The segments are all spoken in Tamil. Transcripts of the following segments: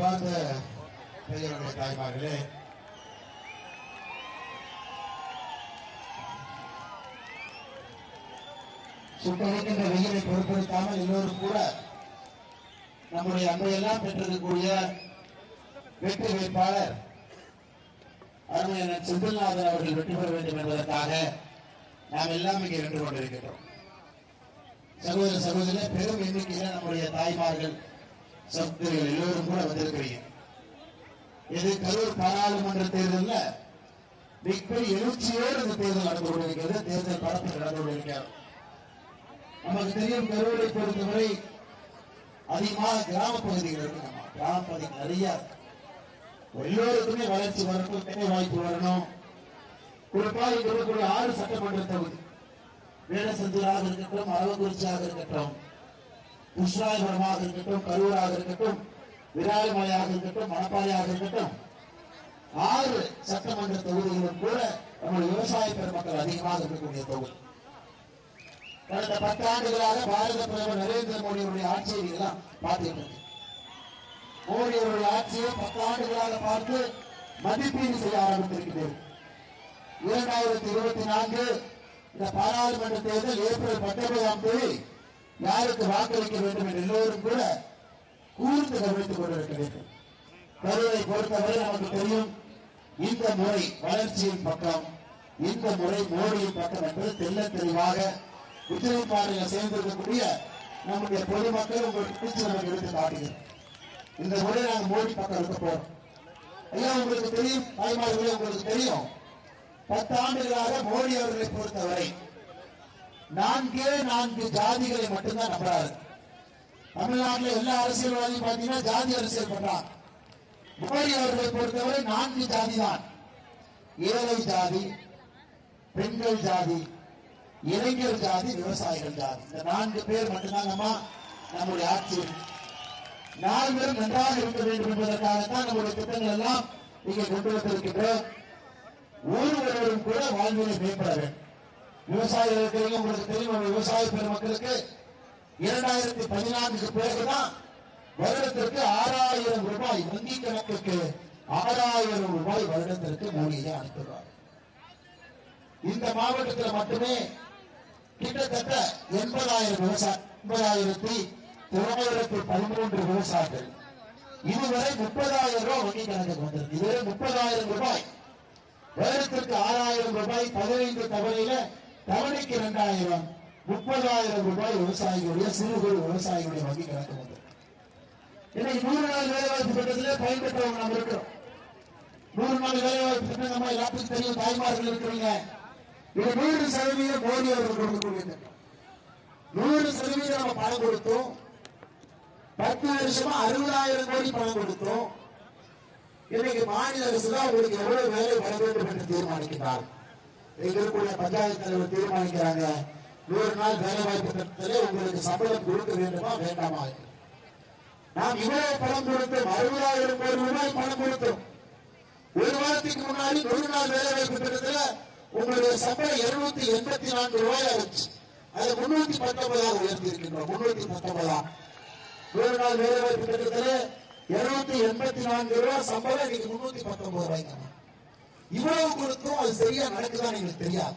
அன்பார்ந்த பெரியவர்களே தாய்மார்களே. சுட்டரிக்கின்ற வெயிலை பொருட்படுத்தாமல் எல்லோரும் கூட நம்முடைய அன்பையெல்லாம் பெற்றிருக்கக்கூடிய வெற்றி வேட்பாளர் அருமையான செந்தில்நாதன் அவர்கள் வெற்றி பெற வேண்டும் என்பதற்காக நாம் எல்லாம் இங்கே நின்று கொண்டிருக்கின்றோம். சகோதர சகோதரி பெரும் எண்ணிக்கையில் நம்முடைய தாய்மார்கள் சப்தர்கள் எல்லோரும் கூட வந்திருக்கிறீங்க. இது கரூர் பாராளுமன்ற தேர்தலில் மிகப்பெரிய எழுச்சியோடு இந்த தேர்தல் நடந்து கொண்டிருக்கிறது. தேர்தல் படத்தில் நடந்து கொண்டிருக்கிறார் நமக்கு தெரியும் கரூரை பொறுத்தவரை அதிகமாக கிராம பகுதிகள் இருக்கு நம்ம. கிராம பகுதிகள் நிறைய இருக்கு. எல்லோருக்குமே வளர்ச்சி வரணும் வேலை வாய்ப்பு வரணும். குறிப்பாக இங்க இருக்கக்கூடிய ஆறு சட்டமன்ற தொகுதி. வேடசந்தூராக இருக்கட்டும் அரவக்குறிச்சியாக இருக்கட்டும் கிருஷ்ணாயபுரமாக இருக்கட்டும் கரூராக இருக்கட்டும் விராலிமலையாக இருக்கட்டும் மணப்பாறையாக இருக்கட்டும் ஆறு சட்டமன்ற தொகுதிகளும் கூட நம்முடைய விவசாய பெருமக்கள் அதிகமாக இருக்கக்கூடிய தொகுதி. கடந்த பத்தாண்டுகளாக பாரத பிரதமர் நரேந்திர மோடியுடைய ஆட்சியை எல்லாம் பார்த்துட்டு இருக்கு மோடி அவருடைய ஆட்சியை பத்தாண்டுகளாக பார்த்து மதிப்பீடு செய்ய ஆரம்பித்திருக்கிறது இரண்டாயிரத்தி இருபத்தி நான்கு இந்த பாராளுமன்ற தேர்தல் ஏப்ரல் பத்தொன்பதாம் தேதி யாருக்கு வாக்களிக்க வேண்டும் என்று எல்லோரும் கூட கூர்ந்து கவனித்துக் கொண்டிருக்கிறீர்கள் வேண்டும். கருவை பொறுத்தவரை நமக்கு தெரியும் இந்த முறை வளர்ச்சியின் பக்கம் இந்த முறை மோடியின் பக்கம் என்பது தெல்ல தெளிவாக உச்சநீதிமன்றம் சேர்ந்திருக்கக்கூடிய நம்முடைய பொதுமக்கள் உங்களுக்கு பிடிச்சு நமக்கு எடுத்து காட்டுகிறோம் இந்த முறை நாங்கள் மோடி பக்கம் இருக்க போறோம். ஐயா உங்களுக்கு தெரியும் தாய்மார்களே உங்களுக்கு தெரியும் பத்தாண்டுகளாக மோடி அவர்களை பொறுத்தவரை நான்கே நான்கு ஜாதிகளை மட்டும்தான் நம்புறாரு. தமிழ்நாட்டில் எல்லா அரசியல்வாதியும் பார்த்தீங்கன்னா ஜாதி அரசியல் பண்றான் மோடி அவர்களை பொறுத்தவரை நான்கு ஜாதி தான் ஏழை ஜாதி பெண்கள் ஜாதி இளைஞர் ஜாதி விவசாயிகள் ஜாதி. இந்த நான்கு பேர் மட்டும்தான் நம்ம நம்முடைய ஆட்சி. நால்வரும் நன்றாக இருக்க வேண்டும் என்பதற்காகத்தான் நம்முடைய திட்டங்கள் எல்லாம் இங்கே கொண்டு வந்திருக்கின்ற ஒருவரும் கூட வாழ்வியலை மேம்பட வேண்டும். விவசாயிகள் இருக்கிறீங்க உங்களுக்கு தெரியும் விவசாய பெருமக்களுக்கு இரண்டாயிரத்தி பதினான்குக்கு பிறகுதான் வருடத்திற்கு ஆறாயிரம் ரூபாய் வங்கி கணக்குக்கு ஆறாயிரம் ரூபாய் வருடத்திற்கு மோடியை அனுப்புகிறார் இந்த மாவட்டத்தில் மட்டுமே கிட்டத்தட்ட எண்பதாயிரம் விவசாய எண்பதாயிரத்தி தொள்ளாயிரத்தி பதிமூன்று விவசாயிகள். இதுவரை முப்பதாயிரம் ரூபாய் வங்கி கணக்கு வந்திருக்கு. இதுவரை முப்பதாயிரம் ரூபாய் வருடத்திற்கு ஆறாயிரம் ரூபாய் பதினைந்து தவணையில தவணைக்கு இரண்டாயிரம் முப்பதாயிரம் ரூபாய் விவசாயிகளுடைய சிறு குறு விவசாயிகளுடைய வங்கி கணக்கு வந்தது இன்னைக்கு நூறு நாள் வேலைவாய்ப்பு திட்டத்திலே பயன்பெற்றவங்க நம்ம இருக்கிறோம். நூறு நாள் வேலைவாய்ப்பு திட்டம் நம்ம எல்லாத்துக்கும் தெரியும் தாய்மார்கள் இருக்கிறீங்க. இது நூறு சதவீதம் மோடி அவர்கள் கொடுக்கக்கூடிய திட்டம். நூறு சதவீதம் நம்ம பணம் கொடுத்தோம். பத்து வருஷமா அறுபதாயிரம் கோடி பணம் கொடுத்தோம். இன்னைக்கு மாநில அரசு தான் உங்களுக்கு எவ்வளவு வேலை வர வேண்டும் என்று தீர்மானிக்கிறார்கள் இருக்கக்கூடிய பஞ்சாயத்து தலைவர் தீர்மானிக்கிறாங்க. நூறு நாள் வேலை வாய்ப்பு திட்டத்திலே உங்களுக்கு சம்பளம் கொடுக்க வேண்டுமா வேண்டாமா? நாம் இவ்வளவு பணம் கொடுத்தோம் அறுபதாயிரம் கோடி ரூபாய் பணம் கொடுத்தோம். ஒரு வாரத்துக்கு முன்னாடி நூறு நாள் வேலை வாய்ப்பு திட்டத்துல உங்களுடைய சம்பளம் இருநூத்தி எண்பத்தி நான்கு ரூபாய் இருந்துச்சு. அதை முன்னூத்தி பத்தொன்பதாக உயர்த்தி இருக்கின்றோம் முன்னூத்தி பத்தொன்பதா? நூறு நாள் வேலை வாய்ப்பு திட்டத்துல இருநூத்தி எண்பத்தி நான்கு ரூபாய் சம்பளம் இன்னைக்கு முன்னூத்தி பத்தொன்பது ரூபாய்க்கு. இவ்வளவு கொடுத்தும் அது சரியா நடக்குதான்னு எங்களுக்கு தெரியாது.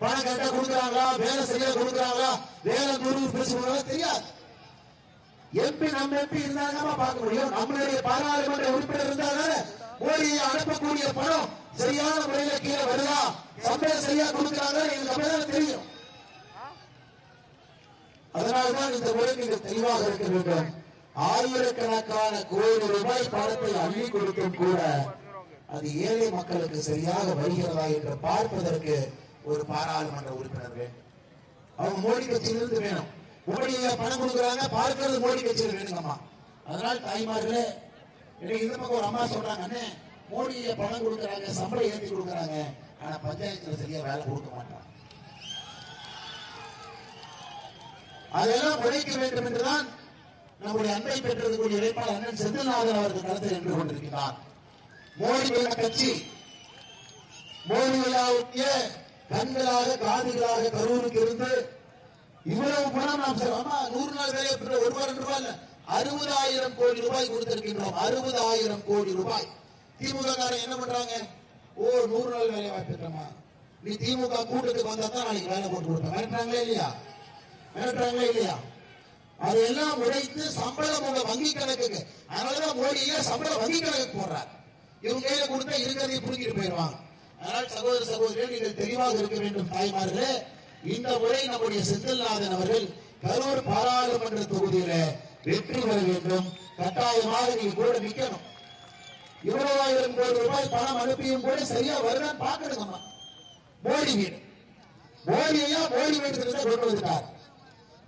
பணம் கரெக்டா கொடுக்குறாங்களா? வேலை சரியா கொடுக்குறாங்களா? வேலை நூறு பேசுவாங்களா தெரியாது. எம்பி நம்ம எம்பி இருந்தாங்க பார்க்க முடியும்? நம்மளுடைய பாராளுமன்ற உறுப்பினர் இருந்தாங்க மோடி அனுப்பக்கூடிய பணம் சரியான முறையில கீழே வருதா? சம்பளம் சரியா கொடுக்குறாங்க எங்களுக்கு அப்படிதான் தெரியும். அதனால்தான் இந்த முறை நீங்கள் தெளிவாக இருக்க வேண்டும். ஆயிரக்கணக்கான கோடி ரூபாய் பணத்தை அள்ளி கொடுத்தும் கூட அது ஏழை மக்களுக்கு சரியாக வருகிறதா என்று பார்ப்பதற்கு ஒரு பாராளுமன்ற உறுப்பினர் வேண்டும். அவங்க மோடி கட்சியிலிருந்து வேணும். மோடி பணம் கொடுக்குறாங்க பார்க்கறது மோடி கட்சியில் வேணுங்கம்மா. அதனால் தாய்மார்களே இன்னைக்கு இந்த பக்கம் ஒரு அம்மா சொல்றாங்க அண்ணே பணம் கொடுக்குறாங்க சம்பளம் ஏற்றி கொடுக்குறாங்க. ஆனா பஞ்சாயத்துல சரியா வேலை கொடுக்க மாட்டாங்க அதெல்லாம் உழைக்க வேண்டும் என்றுதான் நம்முடைய அன்பை பெற்றிருக்கக்கூடிய வேட்பாளர் அண்ணன் செந்தில்நாதன் அவர்கள் களத்தில் நின்று கொண்டிருக்கிறார். மோடி விழா கட்சி. மோடி விழாவுக்கு கண்களாக காதுகளாக கரூருக்கு இருந்து இவ்வளவு பணம் நாம் செலவு- ஆமா நூறு நாள் வேலை பெற்ற ஒரு ரூபாய் ரெண்டு ரூபாய் இல்ல. அறுபதாயிரம் கோடி ரூபாய் கொடுத்திருக்கின்றோம். அறுபதாயிரம் கோடி ரூபாய். திமுக என்ன பண்றாங்க? ஓ நூறு நாள் வேலை வாய்ப்பு திட்டமா நீ திமுக கூட்டத்துக்கு வந்தா தான் நாளைக்கு வேலை போட்டு கொடுப்பேன். மிரட்டுறாங்களே இல்லையா? மிரட்டுறாங்களே இல்லையா? அதையெல்லாம் உடைத்து சம்பளம் உங்க வங்கி கணக்குக்கு. அதனாலதான் மோடியே சம்பளம் வங்கி கணக்கு போடுறாரு. இவங்க கையில கொடுத்தா இருக்கிறதையும் புரிஞ்சிட்டு போயிடுவாங்க. அதனால் சகோதர சகோதரிகள் நீங்கள் தெளிவாக இருக்க வேண்டும் தாய்மார்களே. இந்த முறை நம்முடைய செந்தில்நாதன் அவர்கள் கரூர் பாராளுமன்ற தொகுதியில வெற்றி பெற வேண்டும். கட்டாயமாக நீங்க கூட நிக்கணும். இருபதாயிரம் கோடி ரூபாய் பணம் அனுப்பியும் கூட சரியா வருதான் பாக்கணுங்கம்மா மோடி வீடு. மோடியா மோடி வீட்டுக்கு கொண்டு வந்துட்டார்.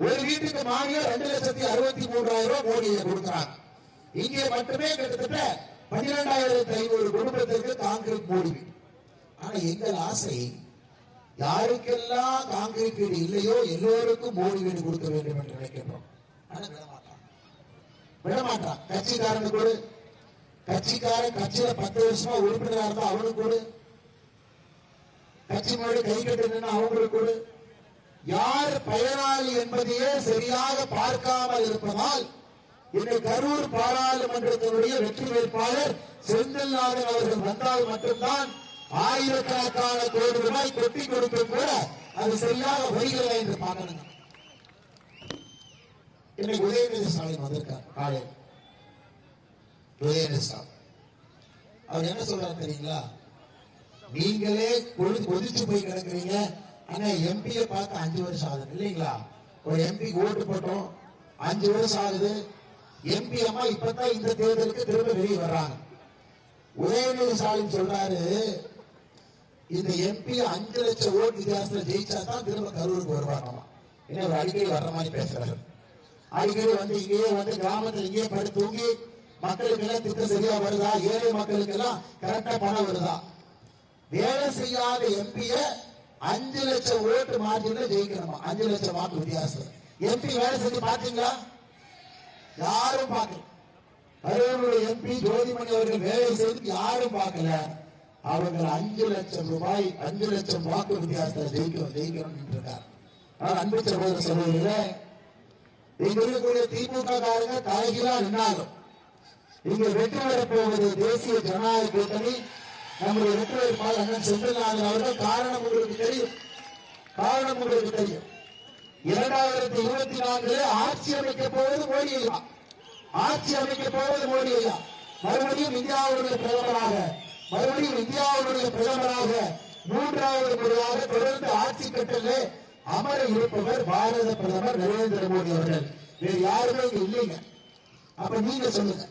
ஒரு வீட்டுக்கு மானியம் ரெண்டு லட்சத்தி அறுபத்தி மூன்றாயிரம் ரூபாய் மோடியை கொடுக்கிறாங்க. இங்கே மட்டுமே கிட்டத்தட்ட பன்னிரெண்டாயிரத்தி ஐநூறு குடும்பத்திற்கு காங்கிரீட் மோடி. ஆனா எங்கள் ஆசை யாருக்கெல்லாம் காங்கிரீட் வீடு இல்லையோ எல்லோருக்கும் மோடி வீடு கொடுக்க வேண்டும் என்று நினைக்கின்றோம். ஆனா விடமாட்டான். விடமாட்டான். கட்சிக்காரனு கட்சிக்காரனுக்கு கொடு. கட்சிக்காரன் கட்சியில பத்து வருஷமா உறுப்பினரா இருந்தா அவனுக்கு கொடு. கட்சி முன்னாடி கை கட்டுனா அவங்களுக்கு கொடு. யார் பயனாளி என்பதையே சரியாக பார்க்காமல் இருப்பதால் இந்த கரூர் பாராளுமன்றத்தினுடைய வெற்றி வேட்பாளர் செந்தில்நாதன் அவர்கள் வந்தால் மட்டும்தான் ஆயிரக்கணக்கான கோடி ரூபாய் கொட்டி கொடுத்தும் கூட அது சரியாக வருகிறதா என்று பார்க்கணும். இன்னைக்கு உதயநிதி ஸ்டாலின் வந்திருக்கார் காலையில் உதயநிதி ஸ்டாலின் அவர் என்ன சொல்றாரு தெரியுங்களா? நீங்களே கொழுந்து கொதிச்சு போய் கிடக்குறீங்க. ஆனா எம்பியை பார்த்து அஞ்சு வருஷம் ஆகுது இல்லைங்களா? ஒரு எம்பிக்கு ஓட்டு போட்டோம் அஞ்சு வருஷம் ஆகுது. எம்பி அம்மா இப்பதான் இந்த தேர்தலுக்கு திரும்ப வெளியே வர்றாங்க. உதயநிதி ஸ்டாலின் சொல்றாரு இந்த எம்பி அஞ்சு லட்சம் ஓட்டு வித்தியாசத்துல ஜெயிச்சா தான் திரும்ப கரூருக்கு வருவாங்க என்ன ஒரு அடிக்கடி வர்ற மாதிரி பேசுறாரு. அடிக்கடி வந்து இங்கேயே வந்து கிராமத்துல இங்கேயே படுத்து தூங்கி மக்களுக்கு எல்லாம் திட்டம் சரியா வருதா? ஏழை மக்களுக்கு எல்லாம் கரெக்டா பணம் வருதா? வேலை செய்யாத எம்பிய அஞ்சு லட்சம் ஓட்டு மார்ஜின்ல ஜெயிக்கணுமா? அஞ்சு லட்சம் வாக்கு வித்தியாசம் எம்பி வேலை செஞ்சு பாத்தீங்களா யாரும் பார்க்கல. அரியலூருடைய எம்பி ஜோதிமணி அவர்கள் வேலை செய்து யாரும் பார்க்கல. அவர்கள் அஞ்சு லட்சம் ரூபாய் அஞ்சு லட்சம் வாக்கு வித்தியாசத்தில் ஜெயிக்கிறோம் ஜெயிக்கிறோம் இருக்கார் ஆனால் அன்பு சகோதர சகோதரிகளே இங்க இருக்கக்கூடிய திமுக காரங்க தலைகீழா நின்னாலும் இங்க வெற்றி வரப்போவது தேசிய ஜனநாயக கூட்டணி. நம்முடைய வெற்றி வேட்பாளர் அண்ணன் செந்தில்நாதன் அவர்கள் காரணம் உங்களுக்கு தெரியும். காரணம் உங்களுக்கு தெரியும். இரண்டாயிரத்தி இருபத்தி நான்கில் ஆட்சி அமைக்க போவது மோடி ஐயா ஆட்சி அமைக்க போவது மோடி ஐயா மறுபடியும் இந்தியாவுடைய பிரதமராக மறுபடியும் இந்தியாவுடைய பிரதமராக மூன்றாவது முறையாக தொடர்ந்து ஆட்சி கட்டலே அமர இருப்பவர் பாரத பிரதமர் நரேந்திர மோடி அவர்கள். வேறு யாருமே இங்க இல்லைங்க. அப்ப நீங்க சொல்லுங்க.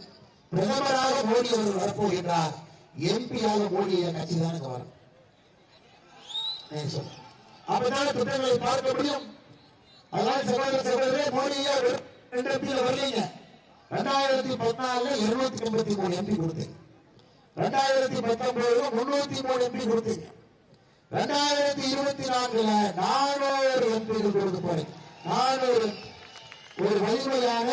பிரதமராக மோடி அவர்கள் வரப்போகின்றார். எம்பியாக மோடி கட்சி தானுங்க வரும். நீங்க அப்பதான திட்டங்களை பார்க்க முடியும்? அதனால சகோதர சகோதரே மோடியா ரெண்டு எம்பியில வரலீங்க. ரெண்டாயிரத்தி பதினாலுல இருநூத்தி எண்பத்தி மூணு எம்பி கொடுத்தீங்க. ரெண்டாயிரத்தி பத்தொன்பதுல முன்னூத்தி மூணு எம்பி கொடுத்தீங்க. ரெண்டாயிரத்தி இருபத்தி நான்குல நானூறு எம்பிகள் கொடுக்க போறீங்க நானூறு. ஒரு வலிமையான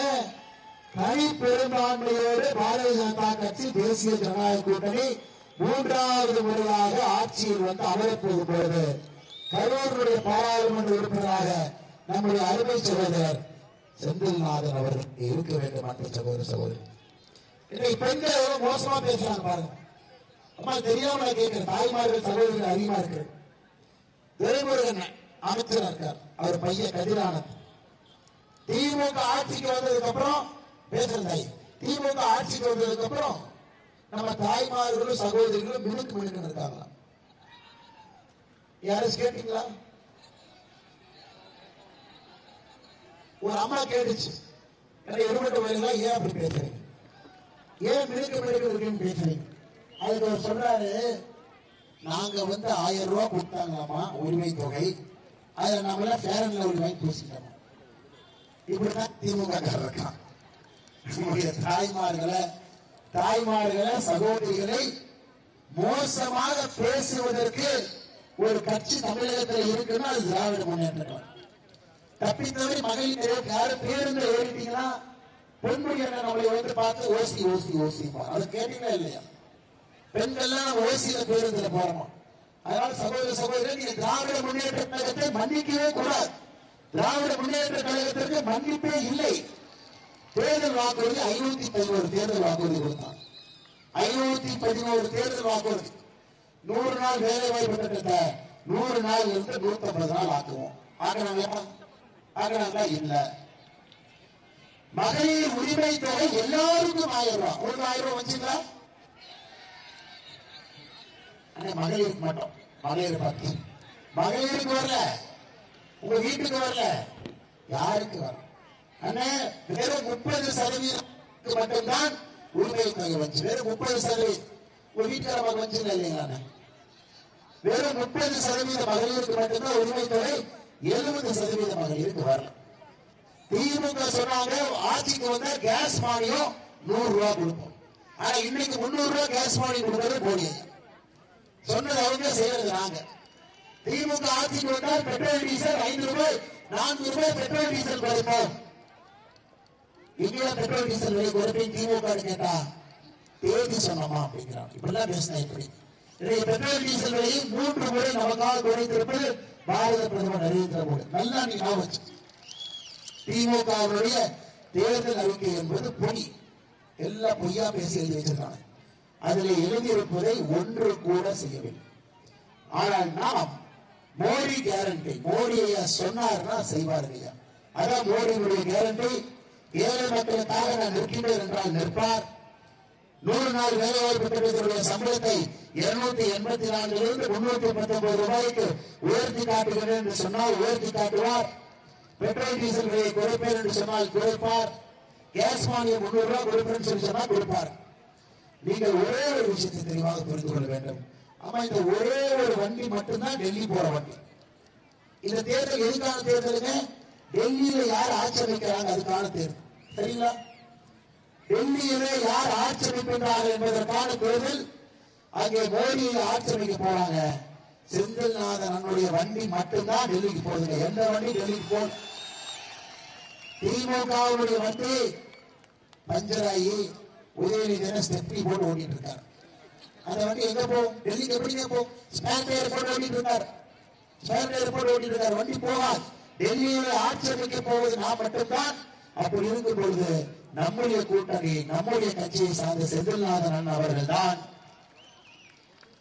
தனி பெரும்பான்மையோடு பாரதிய ஜனதா கட்சி தேசிய ஜனநாயக கூட்டணி மூன்றாவது முறையாக ஆட்சியில் வந்து அமரப்போது போது கரூருடைய பாராளுமன்ற உறுப்பினராக நம்முடைய அருமை சகோதரர் செந்தில்நாதன் அவர்கள் இருக்க வேண்டும் அன்பு சகோதர சகோதரி. இன்னைக்கு பெண்கள் எவ்வளவு மோசமா பேசுறாங்க பாருங்க. அம்மா தெரியாம நான் தாய்மார்கள் சகோதரிகள் அதிகமா இருக்கு. துரைமுருகன் அமைச்சரா இருக்கார். அவர் பையன் கதிரானந்த். திமுக ஆட்சிக்கு வந்ததுக்கு அப்புறம் பேசுறேன் தாய். திமுக ஆட்சிக்கு வந்ததுக்கு அப்புறம் நம்ம தாய்மார்களும் சகோதரிகளும் மினுக்கு மினுக்கு இருக்காங்களா யாரும் கேட்டீங்களா? ஒரு அம்மா கேட்டுச்சு. எனக்கு எடுபட்ட வயதுல ஏன் அப்படி பேசுறீங்க? ஏன் மினுக்கு மினுக்கு இருக்குன்னு பேசுறீங்க? அதுக்கு அவர் சொல்றாரு நாங்க வந்து ஆயிரம் ரூபாய் கொடுத்தாங்களாமா உரிமை தொகை. அதை நம்மள ஃபேரன் லெவல் வாங்கி பூசிட்டோம்? இப்படிதான் திமுக இருக்கான். நம்முடைய தாய்மார்களை தாய்மார்களை சகோதரிகளை மோசமாக பேசுவதற்கு ஒரு கட்சி தமிழகத்தில் இருக்குன்னா அது திராவிட முன்னேற்ற கழகம் தப்பி மகளிர் நிறைய யாரும் பேருந்து ஏறிட்டீங்கன்னா பொன்முடி என்ன நம்மளை வந்து பார்த்து ஓசி ஓசி ஓசி அது கேட்டீங்களா இல்லையா? பெண்கள்லாம் ஓசியில பேருந்துல போறோமா? அதனால சகோதர சகோதரர் நீங்க திராவிட முன்னேற்ற கழகத்தை மன்னிக்கவே கூடாது. திராவிட முன்னேற்ற கழகத்திற்கு மன்னிப்பே இல்லை. தேர்தல் வாக்குறுதி ஐநூத்தி பதினோரு தேர்தல் வாக்குறுதி கொடுத்தாங்க. ஐநூத்தி பதினோரு தேர்தல் வாக்குறுதி. நூறு நாள் வேலை வாய்ப்பு திட்டத்தை நூறு நாள் இருந்து நூத்தி ஐம்பது நாள் ஆக்குவோம். ஆக்குறாங்க ஆக்குனாங்களா இல்ல. மகளிர் உரிமை தொகை எல்லாருக்கும் ஆயிரம் ரூபாய். உங்களுக்கு ஆயிரம் ரூபாய் வச்சுங்களா மகளிருக்கு மட்டும். மகளிர் பத்தி. மகளிருக்கு வரல. உங்க வீட்டுக்கு வரல. யாருக்கு வரல? அண்ணே வெறும் முப்பது சதவீதம் மட்டும்தான் உரிமை தொகை வச்சு வெறும் முப்பது சதவீதம். உங்க வீட்டுக்காரமாக வச்சுங்களா இல்லைங்களா வெறும் முப்பது சதவீத மகளிருக்கு மட்டும்தான் உரிமை தொகை எழுபது சதவீத மகளிருக்கு வரல. திமுக சொன்னாங்க ஆட்சிக்கு வந்த கேஸ் மானியம் நூறு ரூபாய் கொடுப்போம். ஆனா இன்னைக்கு முன்னூறு ரூபாய் கேஸ் மானியம் கொடுக்கறது மோடி சொன்னது அவங்க செய்யறது நாங்க. திமுக ஆட்சிக்கு வந்தால் பெட்ரோல் டீசல் ஐந்து ரூபாய் நான்கு ரூபாய் பெட்ரோல் டீசல் குறைப்போம் இங்கேயா பெட்ரோல் டீசல் விலை குறைப்பேன் திமுக கேட்டா தேதி சொன்னோமா அப்படிங்கிறான் இப்படிலாம் பேசினா எப்படி? இன்றைய பெட்ரோல் டீசல் விலையை மூன்று முறை நமக்காக குறைத்திருப்பது பாரத பிரதமர் நரேந்திர மோடி. நல்லா நீ ஞாபகம் வச்சு திமுகவுடைய தேர்தல் அறிக்கை என்பது பொய். எல்லாம் பொய்யா பேசி எழுதி வச்சிருக்காங்க. அதில் எழுதியிருப்பதை ஒன்று கூட செய்யவில்லை. ஆனால் நாம் மோடி கேரண்டி மோடி ஐயா சொன்னார்னா செய்வார் ஐயா அதான் மோடியினுடைய கேரண்டி ஏழை மக்களுக்காக நான் நிற்கின்றேன் என்றால் நிற்பார். நூறு நாள் வேலைவாய்ப்பு திட்டத்தினுடைய சம்பளத்தை இருநூத்தி எண்பத்தி நான்கிலிருந்து முன்னூத்தி பத்தொன்பது ரூபாய்க்கு உயர்த்தி காட்டுகிறேன் என்று சொன்னால் உயர்த்தி காட்டுவார். பெட்ரோல் டீசல் விலையை குறைப்பேன் என்று சொன்னால் குறைப்பார். கேஸ் மானியம் முன்னூறு ரூபாய் கொடுப்பேன் சொல்லி சொன்னால் கொடுப்பார். நீங்கள் ஒரே ஒரு விஷயத்தை தெளிவாக புரிந்து கொள்ள வேண்டும். ஆமா இந்த ஒரே ஒரு வண்டி மட்டும்தான் டெல்லி போற வண்டி. இந்த தேர்தல் எதுக்கான தேர்தலுங்க? டெல்லியில யார் ஆட்சி அமைக்கிறாங்க? அதுக்கான தேர்தல். சரிங்களா? டெல்லியிலே யார் ஆட்சி அமைக்கின்றார்கள் என்பதற்கான தேர்தல் அங்கே மோடியில் ஆட்சி அமைக்க போறாங்க. செந்தில்நாதன் அண்ணனுடைய வண்டி மட்டும்தான் டெல்லிக்கு போகுதுங்க. எந்த வண்டி? டெல்லிக்கு போ திமுகவுடைய வண்டி பஞ்சராயி உதயநிதியான ஸ்டெப்னி போட்டு ஓட்டிட்டு இருக்காரு அந்த வண்டி எங்க போகும் டெல்லிக்கு எப்படிங்க போகும் ஸ்பேர் டயர் போட்டு ஓடிட்டு இருக்காரு ஸ்பேர் டயர் போட்டு ஓட்டிட்டு இருக்காரு வண்டி போகாது. டெல்லியில ஆட்சி அமைக்க போவது நான் மட்டும்தான் அப்படி இருக்கும் பொழுது நம்முடைய கூட்டணி நம்முடைய கட்சியை சார்ந்த செந்தில்நாதன் அண்ணன் அவர்கள் தான்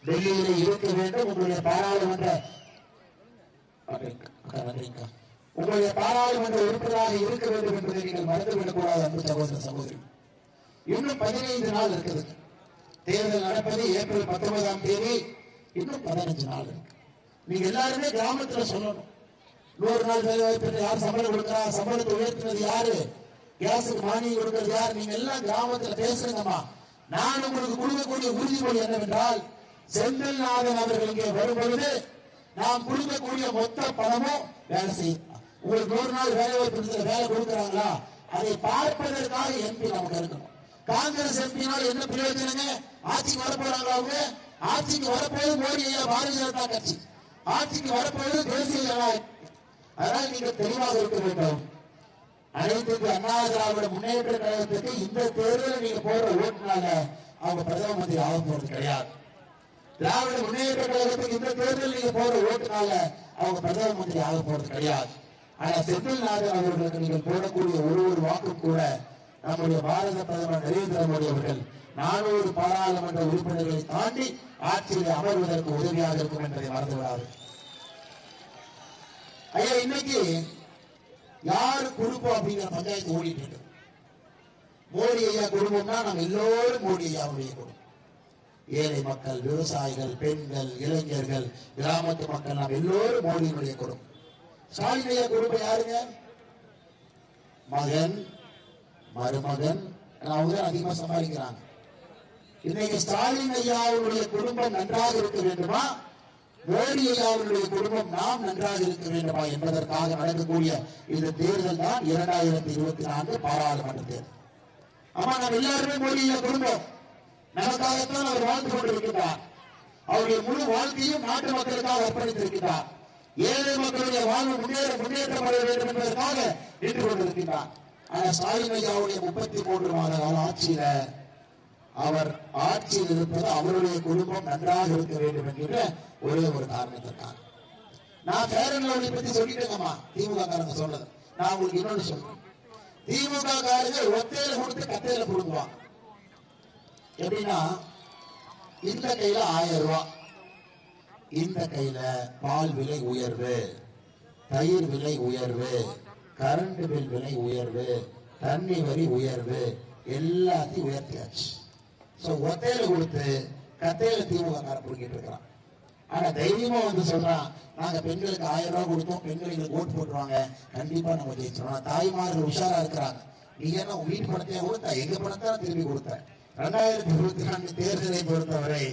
டெல்லியில இருக்க வேண்டும். உங்களுடைய பாராளுமன்ற அக்கா, உங்களுடைய பாராளுமன்ற உறுப்பினராக இருக்க வேண்டும் என்பதை நீங்கள் மறந்துவிடக் கூடாது அன்பு சகோதர சகோதரி. இன்னும் பதினைந்து நாள் இருக்குது. தேர்தல் நடப்பது ஏப்ரல் பத்தொன்பதாம் தேதி. இன்னும் பதினஞ்சு நாள் இருக்கு. நீங்க எல்லாருமே கிராமத்துல சொல்லணும். நூறு நாள் வேலை வாய்ப்பு யார் சம்பளம் கொடுக்கறா? சம்பளத்தை உயர்த்தினது யாரு? கேஸுக்கு மானியம் கொடுக்கிறது யார்? நீங்க எல்லாம் கிராமத்துல பேசுறீங்கம்மா நான் உங்களுக்கு கொடுக்கக்கூடிய உறுதிமொழி என்னவென்றால் செந்தில்நாதன் அவர்கள் இங்கே வரும் பொழுது நாம் கொடுக்கக்கூடிய மொத்த பணமும் வேலை செய்யும் உங்களுக்கு நூறு நாள் வேலை வாய்ப்பு வேலை கொடுக்கறாங்களா? அதை பார்ப்பதற்காக எம்பி நமக்கு இருக்கணும். காங்கிரஸ் எம்பினால் என்ன பிரயோஜனங்க? ஆட்சிக்கு வரப்போறாங்களா அவங்க? ஆட்சிக்கு வரப்போது மோடி ஐயா பாரதிய ஜனதா கட்சி. ஆட்சிக்கு வரப்போது தேசிய ஜனநாயகம். அதனால் நீங்கள் தெளிவாக இருக்க வேண்டும். அனைத்து அண்ணா திராவிட முன்னேற்ற கழகத்துக்கு இந்த தேர்தலில் நீங்க போற ஓட்டுனால அவங்க பிரதம மந்திரி ஆக போறது கிடையாது. திராவிட முன்னேற்ற கழகத்துக்கு இந்த தேர்தலில் நீங்க போற ஓட்டுனால அவங்க பிரதம மந்திரி ஆக போறது கிடையாது. ஆனா செந்தில்நாதன் அவர்களுக்கு நீங்கள் போடக்கூடிய ஒரு ஒரு வாக்கு கூட நம்முடைய பாரத பிரதமர் நரேந்திர மோடி அவர்கள் நானூறு பாராளுமன்ற உறுப்பினர்களை தாண்டி ஆட்சியில் அமர்வதற்கு உதவியாக இருக்கும் என்பதை மறந்து விடாது ஐயா இன்னைக்கு யாரு குடும்பம் அப்படிங்கிற பஞ்சாயத்து ஓடிட்டு இருக்கு. மோடி ஐயா குடும்பம்னா நம்ம எல்லோரும் மோடி ஐயாவுடைய குடும்பம். ஏழை மக்கள் விவசாயிகள் பெண்கள் இளைஞர்கள் கிராமத்து மக்கள் நாம் எல்லோரும் மோடியினுடைய குடும்பம். ஸ்டாலின் ஐயா குடும்பம் யாருங்க? மகன் மருமகன் அவங்க தான் அதிகமா சம்பாதிக்கிறாங்க இன்னைக்கு ஸ்டாலின் ஐயாவுடைய குடும்பம் நன்றாக இருக்க வேண்டுமா? மோடியை அவர்களுடைய குடும்பம் நாம் நன்றாக இருக்க வேண்டுமா என்பதற்காக நடக்கக்கூடிய இந்த தேர்தல் தான் இரண்டாயிரத்தி இருபத்தி நான்கு பாராளுமன்ற தேர்தல். ஆமா நம்ம எல்லாருமே மோடிய குடும்பம். நமக்காகத்தான் அவர் வாழ்ந்து கொண்டிருக்கிறார் அவருடைய முழு வாழ்க்கையும் நாட்டு மக்களுக்காக அர்ப்பணித்திருக்கிறார் ஏழை மக்களுடைய வாழ்வு முன்னேற முன்னேற்றப்பட வேண்டும் என்பதற்காக நின்று கொண்டிருக்கிறார் ஆனா ஸ்டாலின் ஐயாவுடைய முப்பத்தி மூன்று மாத கால ஆட்சியில அவர் ஆட்சியில் இருப்பது அவருடைய குடும்பம் நன்றாக இருக்க வேண்டும் என்கிற ஒரே ஒரு காரணத்திற்காக. நான் ஃபேர் லவ்லி பத்தி சொல்லிட்டேங்கம்மா திமுக காரங்க சொன்னது. நான் உங்களுக்கு இன்னொன்று சொல்றேன். திமுக காரங்க ஒத்தையில கொடுத்து கத்தையில கொடுக்குவாங்க எப்படின்னா இந்த கையில ஆயிரம் ரூபாய் இந்த கையில பால் விலை உயர்வு தயிர் விலை உயர்வு கரண்ட் பில் விலை உயர்வு தண்ணி வரி உயர்வு எல்லாத்தையும் உயர்த்தியாச்சு. ஸோ ஒத்தையில கொடுத்து கத்தையில திமுக பிடிக்கிட்டு இருக்கிறான். ஆனா தைரியமா வந்து சொல்றான் நாங்க பெண்களுக்கு ஆயிரம் ரூபாய் கொடுத்தோம் பெண்கள் எங்களுக்கு ஓட்டு போட்டுருவாங்க. கண்டிப்பா நம்ம ஜெயிச்சிடும் தாய்மார்கள் உஷாரா இருக்கிறாங்க. நீ என்ன வீட்டு பணத்தையே கொடுத்தா? எங்க பணத்தை நான் திருப்பி கொடுத்தேன் ரெண்டாயிரத்தி இருபத்தி நான்கு தேர்தலை பொறுத்தவரை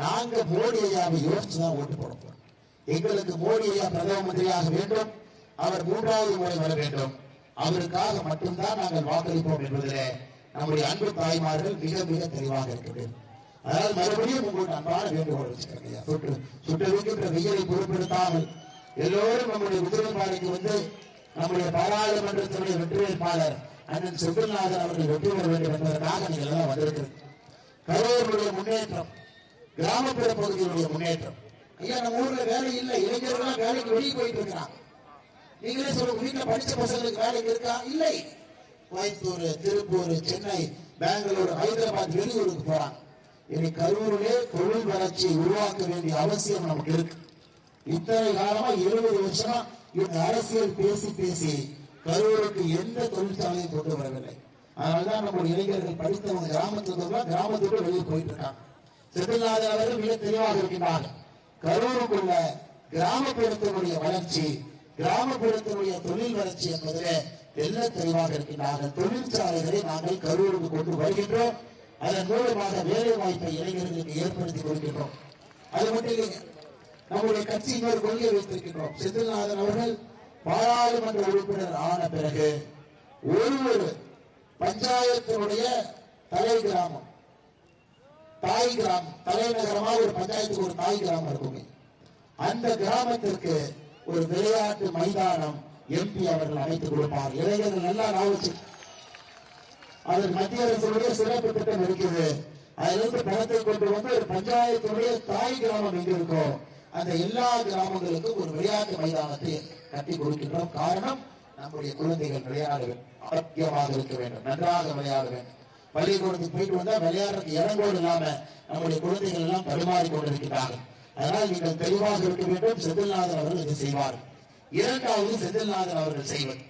நாங்க மோடி ஐயாவை யோசிச்சு தான் ஓட்டு போட போறோம். எங்களுக்கு மோடி ஐயா பிரதம மந்திரியாக வேண்டும். அவர் மூன்றாவது முறை வர வேண்டும். அவருக்காக மட்டும்தான் நாங்கள் வாக்களிப்போம் என்பதிலே நம்முடைய அன்பு தாய்மார்கள் மிக மிக தெளிவாக இருக்க அதனால் அதாவது மறுபடியும் உங்களுக்கு அன்பான வேண்டுகோள் வச்சுக்கிறேன் சுற்று சுட்டு சுட்டெடுக்கின்ற வெயிலை பொருட்படுத்தாமல் எல்லோரும் நம்முடைய உதிரம்பாடிக்கு வந்து நம்முடைய பாராளுமன்றத்தினுடைய வெற்றி வேட்பாளர் அண்ணன் செந்தில்நாதன் அவர்கள் வெற்றி பெற வேண்டும் என்பதற்காக நீங்கள் எல்லாம் வந்திருக்கிறது கரூருடைய முன்னேற்றம் கிராமப்புற பகுதிகளுடைய முன்னேற்றம். ஐயா நம்ம ஊர்ல வேலை இல்லை. இளைஞர்கள் வேலைக்கு வெளியே போயிட்டு இருக்கிறாங்க. நீங்களே சொல்லுங்க வீட்டுல படிச்ச பசங்களுக்கு வேலை இருக்கா? இல்லை. கோயம்புத்தூர் திருப்பூர் சென்னை பெங்களூர் ஹைதராபாத் வெளியூருக்கு போறாங்க. இனி கரூரிலே தொழில் வளர்ச்சி உருவாக்க வேண்டிய அவசியம் நமக்கு இருக்கு. இத்தனை காலமா இருபது வருஷமா இவங்க அரசியல் பேசி பேசி கரூருக்கு எந்த தொழிற்சாலையும் கொண்டு வரவில்லை. அதனாலதான் நம்ம இளைஞர்கள் படித்தவங்க கிராமத்துல கிராமத்துக்கு வெளியே போயிட்டு இருக்காங்க. செந்தில்நாதன் அவர்கள் மிக தெளிவாக இருக்கின்றார்கள். கரூருக்குள்ள கிராமப்புறத்தினுடைய வளர்ச்சி கிராமப்புறத்தினுடைய தொழில் வளர்ச்சி என்பதிலே தெல்ல தெளிவாக இருக்கின்றார்கள் தொழிற்சாலைகளை நாங்கள் கரூருக்கு கொண்டு வருகின்றோம். அதன் மூலமாக வேலை வாய்ப்பை இளைஞர்களுக்கு ஏற்படுத்தி கொடுக்கின்றோம் அது மட்டும் இல்லைங்க நம்முடைய கட்சி இன்னொரு கொள்கை வைத்திருக்கின்றோம். செந்தில்நாதன் அவர்கள் பாராளுமன்ற உறுப்பினர் ஆன பிறகு ஒரு ஒரு பஞ்சாயத்தினுடைய தலை கிராமம் தாய் கிராமம் தலைநகரமாக ஒரு பஞ்சாயத்துக்கு ஒரு தாய் கிராமம் இருக்குங்க அந்த கிராமத்திற்கு ஒரு விளையாட்டு மைதானம் எம்பி அவர்கள் அமைத்துக் கொடுப்பார் இளைஞர்கள் நல்லா நாவச்சு அதில் மத்திய அரசுடைய சிறப்பு திட்டம் இருக்குது அதிலிருந்து பணத்தை கொண்டு வந்து ஒரு பஞ்சாயத்துடைய தாய் கிராமம் எங்க இருக்கோ அந்த எல்லா கிராமங்களுக்கும் ஒரு விளையாட்டு மைதானத்தை கட்டி கொடுக்கின்றோம். காரணம் நம்முடைய குழந்தைகள் விளையாட வேண்டும் ஆரோக்கியமாக இருக்க வேண்டும். நன்றாக விளையாட வேண்டும். பள்ளிக்கூடத்துக்கு போயிட்டு வந்தா விளையாடுறதுக்கு இடங்கோடு இல்லாம நம்முடைய குழந்தைகள் எல்லாம் தடுமாறி கொண்டிருக்கிறார்கள். அதனால் நீங்கள் தெளிவாக இருக்க வேண்டும். செந்தில்நாதன் அவர்கள் இதை செய்வார். இரண்டாவது செந்தில்நாதன் அவர்கள் செய்வது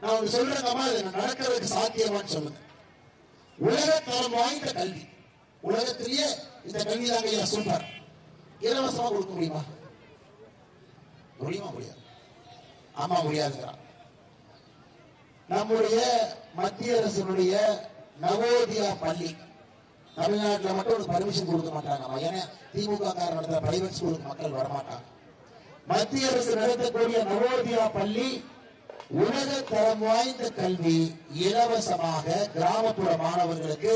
நான் ஒன்று சொல்றேங்கம்மா இது நடக்கிறதுக்கு சாத்தியமான்னு சொல்லுங்க. உலக தரம் வாய்ந்த கல்வி. உலகத்திலேயே இந்த கல்வி தாங்க ஐயா சூப்பர் இலவசமா கொடுக்க முடியுமா? முடியுமா முடியாது. ஆமா முடியாதுங்கிறான். நம்முடைய மத்திய அரசினுடைய நவோதியா பள்ளி தமிழ்நாட்டில் மட்டும் ஒரு பர்மிஷன் கொடுக்க மாட்டாங்க ஏன்னா திமுக காரணத்தில் பிரைவேட் ஸ்கூலுக்கு மக்கள் வரமாட்டாங்க. மத்திய அரசு நடத்தக்கூடிய நவோதியா பள்ளி உலக தரம் வாய்ந்த கல்வி இலவசமாக கிராமப்புற மாணவர்களுக்கு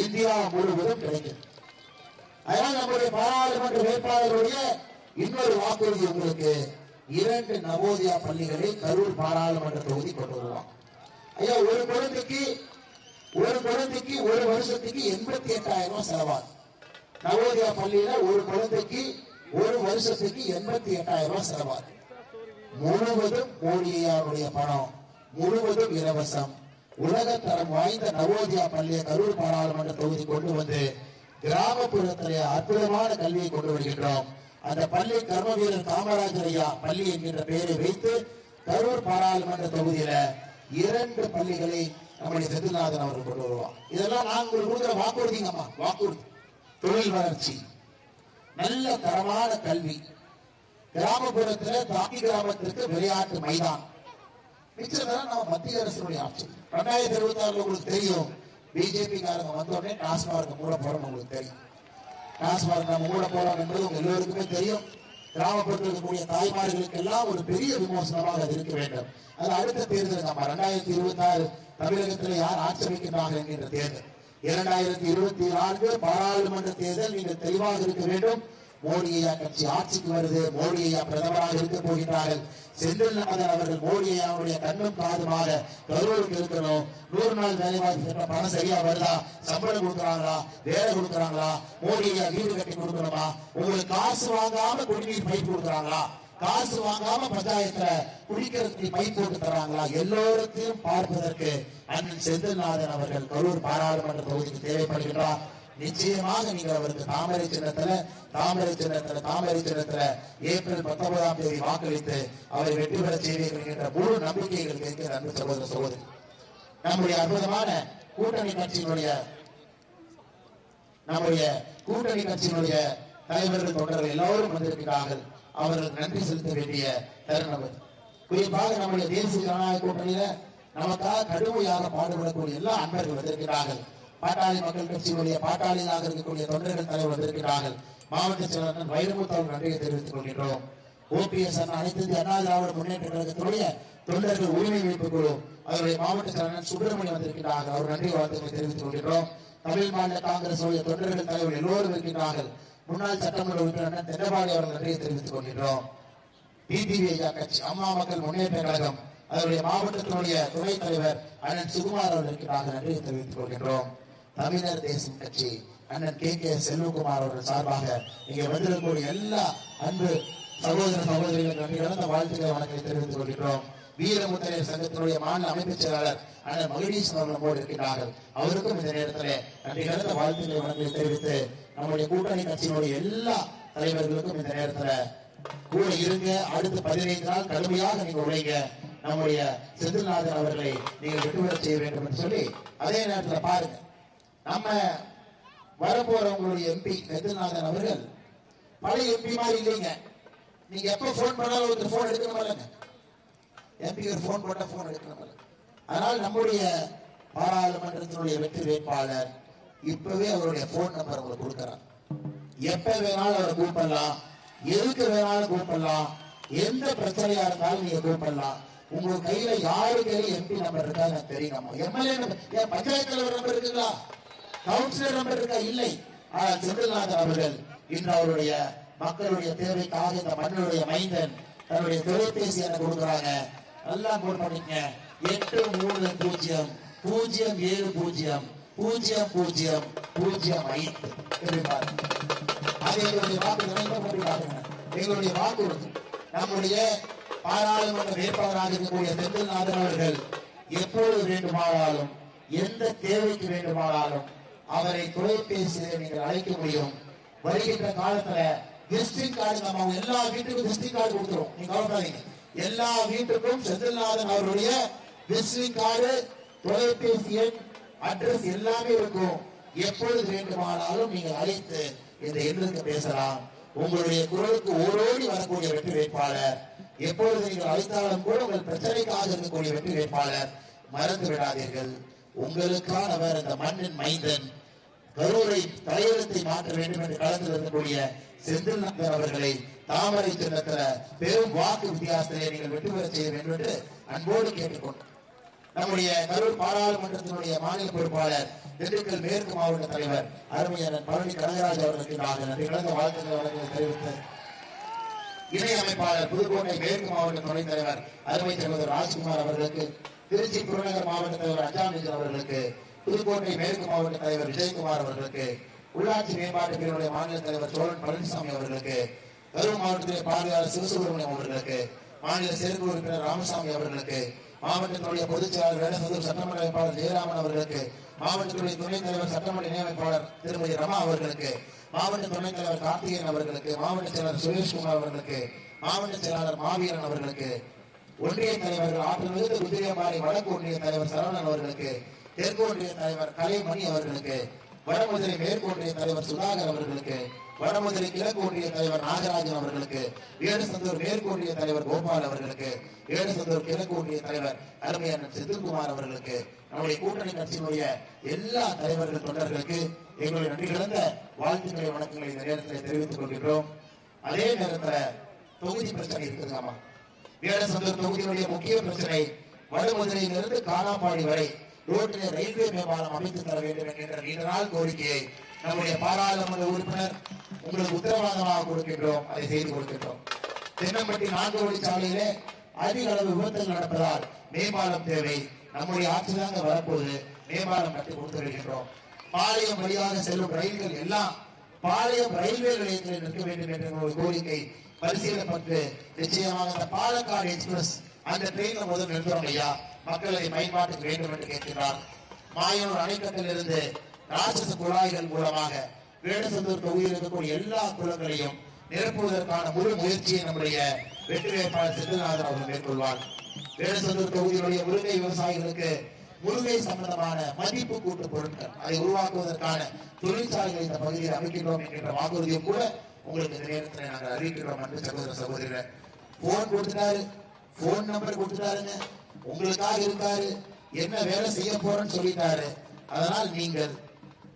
இந்தியா முழுவதும் கிடைக்கும் அதனால் நம்முடைய பாராளுமன்ற வேட்பாளருடைய இன்னொரு வாக்குறுதி உங்களுக்கு இரண்டு நவோதயா பள்ளிகளை கரூர் பாராளுமன்ற தொகுதி கொண்டு வருவாங்க. ஐயா ஒரு குழந்தைக்கு ஒரு குழந்தைக்கு ஒரு வருஷத்துக்கு எண்பத்தி எட்டாயிரம் ரூபாய் செலவாகும் நவோதயா பள்ளியில ஒரு குழந்தைக்கு ஒரு வருஷத்துக்கு எண்பத்தி எட்டாயிரம் ரூபாய் செலவாகும் முழுவதும் மோடியாருடைய பணம் முழுவதும் இலவசம். உலக தரம் வாய்ந்த நவோதயா பள்ளியை கரூர் பாராளுமன்ற தொகுதி கொண்டு வந்து கிராமப்புறத்திலே அற்புதமான கல்வியை கொண்டு வருகின்றோம். அந்த பள்ளி கர்ம வீரர் காமராஜர் ஐயா பள்ளி என்கின்ற பெயரை வைத்து கரூர் பாராளுமன்ற தொகுதியில இரண்டு பள்ளிகளை நம்முடைய செந்தில்நாதன் அவர்கள் கொண்டு வருவார். இதெல்லாம் நான் உங்களுக்கு கொடுக்குற வாக்குறுதிங்கம்மா. வாக்குறுதி. தொழில் வளர்ச்சி. நல்ல தரமான கல்வி. கிராமப்புறத்துல தாக்கி கிராமத்திற்கு விளையாட்டு மைதான் மிச்சம் நம்ம மத்திய அரசுடைய ஆட்சி. ரெண்டாயிரத்தி இருபத்தி ஆறுல உங்களுக்கு தெரியும். பிஜேபி காரங்க வந்த உடனே டாஸ்மார்க் மூட போறோம் உங்களுக்கு தெரியும். டாஸ்மார்க் நம்ம மூட போறோம் என்பது உங்க எல்லோருக்குமே தெரியும். கிராமப்புறத்தில் இருக்கக்கூடிய தாய்மார்களுக்கு எல்லாம் ஒரு பெரிய விமர்சனமாக அது இருக்க வேண்டும். அது அடுத்த தேர்தல் நம்ம ரெண்டாயிரத்தி இருபத்தி ஆறு தமிழகத்தில் யார் ஆட்சி அமைக்கின்றார்கள் என்கின்ற தேர்தல். இரண்டாயிரத்தி இருபத்தி நான்கு பாராளுமன்ற தேர்தல் நீங்கள் தெளிவாக இருக்க வேண்டும். மோடி ஐயா கட்சி ஆட்சிக்கு வருது. மோடி ஐயா பிரதமராக இருக்க போகின்றார்கள். செந்தில்நாதன் அவர்கள் மோடி ஐயாவுடைய கண்ணும் காதுமாக கரூருக்கு இருக்கணும் நூறு நாள் வேலை வாய்ப்பு பணம் சரியா வருதா? சம்பளம் கொடுக்குறாங்களா? வேலை கொடுக்குறாங்களா? மோடி ஐயா வீடு கட்டி கொடுக்கணுமா? உங்களுக்கு காசு வாங்காம குடிநீர் பைப் கொடுக்குறாங்களா? காசு வாங்காம பஞ்சாயத்துல குடிக்கிறதுக்கு பை போட்டு தராங்களா எல்லோருக்கும் பார்ப்பதற்கு அண்ணன் செந்தில்நாதன் அவர்கள் கரூர் பாராளுமன்ற தொகுதிக்கு தேவைப்படுகின்றார் நிச்சயமாக நீங்கள் அவருக்கு தாமரை சின்னத்துல தாமரை சின்னத்துல தாமரை சின்னத்துல ஏப்ரல் பத்தொன்பதாம் தேதி வாக்களித்து அவரை வெற்றி பெற செய்வீர்கள் என்ற முழு நம்பிக்கை எங்களுக்கு இருக்கிற அன்பு சகோதர சகோதரி. நம்முடைய அற்புதமான கூட்டணி கட்சியினுடைய நம்முடைய கூட்டணி கட்சியினுடைய தலைவர்கள் தொண்டர்கள் எல்லோரும் வந்திருக்கிறார்கள். அவர்களுக்கு நன்றி செலுத்த வேண்டிய தருணம் அது குறிப்பாக நம்முடைய தேசிய ஜனநாயக கூட்டணியில நமக்காக கடுமையாக பாடுபடக்கூடிய எல்லா அன்பர்கள் வந்திருக்கிறார்கள். பாட்டாளி மக்கள் கட்சியினுடைய பாட்டாளியாக இருக்கக்கூடிய தொண்டர்கள் தலைவர் வந்திருக்கிறார்கள். மாவட்ட செயலாளர் வைரமுத்து அவர்கள் நன்றியை தெரிவித்துக் கொள்கின்றோம். ஓபிஎஸ் அனைத்து இந்திய அண்ணா திராவிட முன்னேற்ற கழகத்தினுடைய தொண்டர்கள் உரிமை மீட்பு குழு அவருடைய மாவட்ட செயலாளர் சுப்பிரமணியம் வந்திருக்கிறார்கள். அவர் நன்றி வாழ்த்துக்களை தெரிவித்துக் கொள்கின்றோம். தமிழ் மாநில காங்கிரஸ் உடைய தொண்டர்கள் தலைவர் எல்லோரும் இருக்கின்றார்கள். முன்னாள் சட்டமன்ற உறுப்பினர் அண்ணன் தென்னபாடி அவர்கள் நன்றியை தெரிவித்துக் கொள்கின்றோம். டிடிவி ஐயா கட்சி அம்மா மக்கள் முன்னேற்ற கழகம் அதனுடைய மாவட்டத்தினுடைய துணைத் தலைவர் அண்ணன் சுகுமார் அவர்கள் இருக்கிறார்கள் நன்றியை தெரிவித்துக் கொள்கின்றோம். தமிழர் தேசம் கட்சி அண்ணன் கே கே செல்வகுமார் அவர்கள் சார்பாக இங்கே வந்திருக்கக்கூடிய எல்லா அன்பு சகோதர சகோதரிகள் நன்றி கலந்த வாழ்த்துக்களை வணக்கத்தை தெரிவித்துக் கொள்கின்றோம். வீரமுத்தரையர் சங்கத்தினுடைய மாநில அமைப்புச் செயலாளர் அண்ணன் மகிழீஸ்வரன் நம்மோடு இருக்கிறார்கள் அவருக்கும் இந்த நேரத்தில் நன்றி கலந்த வாழ்த்துக்களை வணக்கத்தை தெரிவித்து நம்முடைய கூட்டணி கட்சியினுடைய எல்லா தலைவர்களுக்கும் இந்த நேரத்தில் கூட இருங்க. அடுத்த பதினைந்து நாள் கடுமையாக நீங்க உழைங்க. நம்முடைய செந்தில்நாதன் அவர்களை நீங்கள் விட்டுவிட செய்ய வேண்டும் என்று சொல்லி அதே நேரத்தில் பாருங்க. நம்ம வரப்போறவங்களுடைய எம்பி செந்தில்நாதன் அவர்கள் பழைய எம்பி மாதிரி இல்லைங்க. நீங்க எப்ப போன் பண்ணாலும் ஒருத்தர் போன் எடுக்கணும் இல்லைங்க. எம்பி ஒரு போன் போட்டா போன் எடுக்கணும் இல்ல அதனால் நம்முடைய பாராளுமன்றத்தினுடைய வெற்றி வேட்பாளர் இப்பவே அவருடைய போன் நம்பர் உங்களுக்கு கொடுக்குறான். எப்ப வேணாலும் அவரை கூப்பிடலாம். எதுக்கு வேணாலும் கூப்பிடலாம். எந்த பிரச்சனையா இருந்தாலும் நீங்க கூப்பிடலாம். உங்க கையில யாரு கையில எம்பி நம்பர் இருக்கா எனக்கு தெரியும் எம்எல்ஏ நம்பர் பஞ்சாயத்து தலைவர் நம்பர் இருக்குங்களா? கவுன்சிலர் நம்பர் இருக்கா? இல்லை. ஆனால் செந்தில்நாதன் அவர்கள் இன்று அவருடைய மக்களுடைய தேவைக்காக இந்த மண்ணுடைய மைந்தன் தன்னுடைய தொலைபேசி எனக்கு கொடுக்குறாங்க. நல்லா நோட் பண்ணிக்கங்க. எட்டு மூணு பூஜ்ஜியம். பூஜ்ஜியம் ஏழு பூஜ்ஜியம். பூஜ்ஜியம் பூஜ்ஜியம் பூஜ்ஜியம் ஐந்து. என்று பாருங்க. அது எங்களுடைய வாக்கு நினைவு கொண்டு பாருங்க. எங்களுடைய வாக்குறுதி நம்முடைய பாராளுமன்ற வேட்பாளராக இருக்கக்கூடிய செந்தில்நாதன் அவர்கள் எப்பொழுது வேண்டுமானாலும் எந்த தேவைக்கு வேண்டுமானாலும் அவரை தொலைபேசியில் நீங்கள் அழைக்க முடியும். வருகின்ற காலத்துல விசிட்டிங் கார்டு நம்ம அவங்க எல்லா வீட்டுக்கும் விசிட்டிங் கார்டு கொடுத்துரும் நீங்க கவலைப்படாதீங்க. எல்லா வீட்டுக்கும் செந்தில்நாதன் அவருடைய விசிட்டிங் கார்டு தொலைபேசி எண் அட்ரஸ் எல்லாமே இருக்கும். எப்பொழுது வேண்டுமானாலும் நீங்கள் அழைத்து இந்த எண்ணுக்கு பேசலாம். உங்களுடைய குரலுக்கு ஓடோடி வரக்கூடிய வெற்றி வேட்பாளர். எப்பொழுது நீங்கள் அழைத்தாலும் கூட உங்கள் பிரச்சனைக்காக இருக்கக்கூடிய வெற்றி வேட்பாளர். மறந்து விடாதீர்கள். உங்களுக்கானவர் இந்த மண்ணின் மைந்தன். கரூரை தலையெழுத்தை மாற்ற வேண்டும் என்று களத்தில் இருக்கக்கூடிய செந்தில் நந்தன் அவர்களை தாமரை சின்னத்துல பெரும் வாக்கு வித்தியாசத்திலே நீங்கள் வெற்றி பெற செய்ய வேண்டும் என்று அன்போடு கேட்டுக்கொண்டோம். நம்முடைய கரூர் பாராளுமன்றத்தினுடைய மாநில பொறுப்பாளர் திண்டுக்கல் மேற்கு மாவட்ட தலைவர் அருமையான பழனி கனகராஜ் அவர்களுக்கு நாங்கள் நன்றி. கலந்த வாழ்த்துக்களை வழங்க இணை அமைப்பாளர் புதுக்கோட்டை மேற்கு மாவட்ட துணைத் தலைவர் அருமை தலைவர் ராஜ்குமார் அவர்களுக்கு திருச்சி புறநகர் மாவட்ட தலைவர் அஜாமிஜன் அவர்களுக்கு புதுக்கோட்டை மேற்கு மாவட்ட தலைவர் விஜயகுமார் அவர்களுக்கு உள்ளாட்சி மேம்பாட்டு பிரிவுடைய மாநில தலைவர் சோழன் பழனிசாமி அவர்களுக்கு கரூர் மாவட்டத்திலே பார்வையாளர் சிவசுப்பிரமணியம் அவர்களுக்கு மாநில செயற்குழு உறுப்பினர் ராமசாமி அவர்களுக்கு மாவட்டத்தினுடைய பொதுச் செயலாளர் வேடசந்தூர் சட்டமன்ற அமைப்பாளர் ஜெயராமன் அவர்களுக்கு மாவட்டத்துடைய துணைத் தலைவர் சட்டமன்ற இணையமைப்பாளர் திருமதி ரமா அவர்களுக்கு மாவட்ட துணைத் தலைவர் கார்த்திகேயன் அவர்களுக்கு மாவட்ட செயலாளர் சுரேஷ்குமார் அவர்களுக்கு மாவட்ட செயலாளர் மாவீரன் அவர்களுக்கு ஒன்றிய தலைவர்கள் ஆற்றல் மிகுந்த குதிரையமாரி வடக்கு ஒன்றிய தலைவர் சரவணன் அவர்களுக்கு தெற்கு ஒன்றிய தலைவர் கலைமணி அவர்களுக்கு வடமதுரை மேற்கு ஒன்றிய தலைவர் சுதாகர் அவர்களுக்கு வடமதுரை கிழக்கு ஒன்றிய தலைவர் நாகராஜன் அவர்களுக்கு வேடசந்தூர் மேற்கு ஒன்றிய தலைவர் கோபால் அவர்களுக்கு வேடசந்தூர் கிழக்கு ஒன்றிய தலைவர் அருமையான செந்தில்குமார் அவர்களுக்கு நம்முடைய கூட்டணி கட்சியினுடைய எல்லா தலைவர்கள் தொண்டர்களுக்கு எங்களுடைய நன்றி கலந்த வாழ்த்துக்களை வணக்கங்களை இந்த நேரத்தில் தெரிவித்துக் கொள்கின்றோம். அதே நேரத்தில் தொகுதி பிரச்சனை இருக்குதுங்கம்மா வேடசந்தூர் தொகுதியினுடைய முக்கிய பிரச்சனை வடமதுரையிலிருந்து காலாப்பாடி வரை ரோட்டில் ரயில்வே மேம்பாலம் அமைத்து தர வேண்டும் என்கின்ற நீண்ட நாள் கோரிக்கையை நம்முடைய பாராளுமன்ற உறுப்பினர் உங்களுக்கு உத்தரவாதமாக கொடுக்கின்றோம் அதை செய்து கொடுக்கின்றோம். தென்னம்பட்டி நான்கு வழி சாலையிலே அதிக அளவு விபத்துகள் நடப்பதால் மேம்பாலம் தேவை. நம்முடைய ஆட்சி தாங்க வரப்போது மேம்பாலம் கட்டி கொடுத்து வருகின்றோம். பாளையம் வழியாக செல்லும் ரயில்கள் எல்லாம் பாளையம் ரயில்வே நிலையத்தில் நிற்க வேண்டும் என்ற ஒரு கோரிக்கை பரிசீலப்பட்டு நிச்சயமாக இந்த பாலக்காடு எக்ஸ்பிரஸ் அந்த ட்ரெயின்ல முதல் நிறுத்துறோம் ஐயா. மக்களை பயன்பாட்டுக்கு வேண்டும் என்று கேட்கிறார் மாயனூர் அணைக்கட்டில் இருந்து ராட்சச குழாய்கள் மூலமாக வேடசந்தூர் தொகுதியில் இருக்கக்கூடிய எல்லா குளங்களையும் நிரப்புவதற்கான முழு முயற்சியை நம்முடைய வெற்றி வேட்பாளர் செந்தில்நாதன் அவர்கள் மேற்கொள்வார். வேடசந்தூர் தொகுதியினுடைய முருங்கை விவசாயிகளுக்கு முருகை சம்பந்தமான மதிப்பு கூட்டு பொருட்கள் அதை உருவாக்குவதற்கான தொழிற்சாலைகளை இந்த பகுதியில் அமைக்கின்றோம் என்கின்ற வாக்குறுதியும் கூட உங்களுக்கு இந்த நேரத்தில் நாங்கள் அறிவிக்கிறோம் அன்பு சகோதர சகோதரர் போன் கொடுத்துட்டாரு. போன் நம்பர் கொடுத்துட்டாருங்க. உங்களுக்காக இருக்காரு. என்ன வேலை செய்ய போறேன்னு சொல்லிட்டாரு. அதனால் நீங்கள்.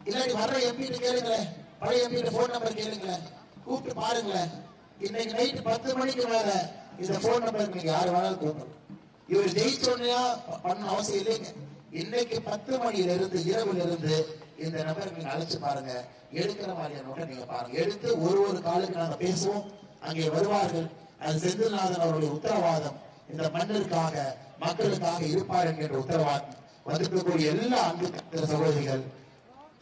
இல்லாட்டி வர்ற எம்பி கேளுங்களேன். பழைய எம்பி போன் நம்பர் கேளுங்களேன். கூப்பிட்டு பாருங்களேன். இன்னைக்கு நைட்டு பத்து மணிக்கு மேல இந்த போன் நம்பருக்கு நீங்க யாரு வேணாலும் கூப்பிடலாம். இவர் ஜெயிச்சோன்னா பண்ண அவசியம் இல்லைங்க. இன்னைக்கு பத்து மணியில இருந்து இரவுல இருந்து இந்த நம்பருக்கு நீங்க அழைச்சு பாருங்க. எடுக்கிற மாதிரியான நோட்டை நீங்க பாருங்க. எடுத்து ஒரு ஒரு காலுக்கு நாங்க பேசுவோம். அங்கே வருவார்கள். அது செந்தில்நாதன் அவருடைய உத்தரவாதம். இந்த மண்ணிற்காக மக்களுக்காக இருப்பார் என்கின்ற உத்தரவாதம் வந்திருக்கக்கூடிய எல்லா அன்பு சகோதரிகள்.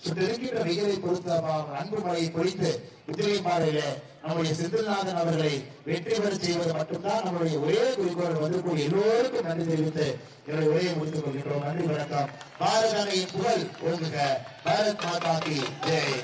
சுற்றிருக்கின்ற வெயிலை பொறுத்த அன்பு மழையை பொழித்து உத்திரைப்பாறையில நம்முடைய செந்தில்நாதன் அவர்களை வெற்றி பெற செய்வது மட்டும்தான் நம்முடைய ஒரே குறிக்கோள் வந்திருக்கூடிய எல்லோருக்கும் நன்றி தெரிவித்து என்னுடைய உரையை முடித்துக் கொள்கின்றோம். நன்றி வணக்கம். பாரத அன்னையின் புகழ் ஓங்குக பாரத் மாதா கி ஜெய்.